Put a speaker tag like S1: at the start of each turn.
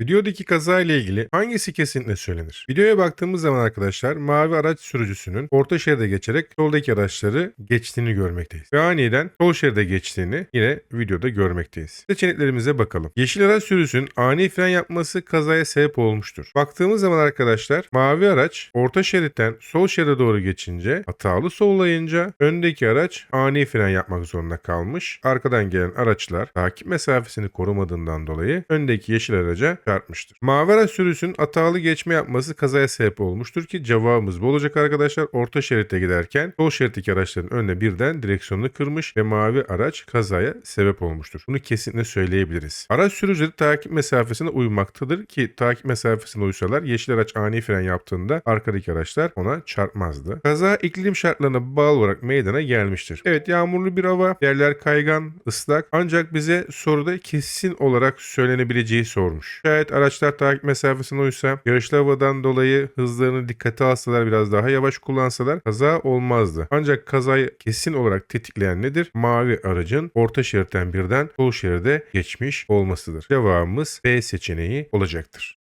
S1: Videodaki kaza ile ilgili hangisi kesinlikle söylenir? Videoya baktığımız zaman arkadaşlar mavi araç sürücüsünün orta şeride geçerek soldaki araçları geçtiğini görmekteyiz. Ve aniden sol şeride geçtiğini yine videoda görmekteyiz. Seçeneklerimize bakalım. Yeşil araç sürücüsünün ani fren yapması kazaya sebep olmuştur. Baktığımız zaman arkadaşlar mavi araç orta şeritten sol şeride doğru geçince hatalı sollayınca öndeki araç ani fren yapmak zorunda kalmış. Arkadan gelen araçlar takip mesafesini korumadığından dolayı öndeki yeşil araca çarpmıştır. Mavi araç sürücüsünün hatalı geçme yapması kazaya sebep olmuştur ki cevabımız bu olacak arkadaşlar. Orta şeritte giderken sol şeritteki araçların önüne birden direksiyonunu kırmış ve mavi araç kazaya sebep olmuştur. Bunu kesinlikle söyleyebiliriz. Araç sürücüleri takip mesafesine uymaktadır ki takip mesafesine uysalar yeşil araç ani fren yaptığında arkadaki araçlar ona çarpmazdı. Kaza iklim şartlarına bağlı olarak meydana gelmiştir. Evet yağmurlu bir hava, yerler kaygan, ıslak ancak bize soruda kesin olarak söylenebileceği sormuş. Şayet araçlar takip mesafesine uysa, yağışlı havadan dolayı hızlarını dikkate alsalar biraz daha yavaş kullansalar kaza olmazdı. Ancak kazayı kesin olarak tetikleyen nedir? Mavi aracın orta şeritten birden sol şeride geçmiş olmasıdır. Cevabımız B seçeneği olacaktır.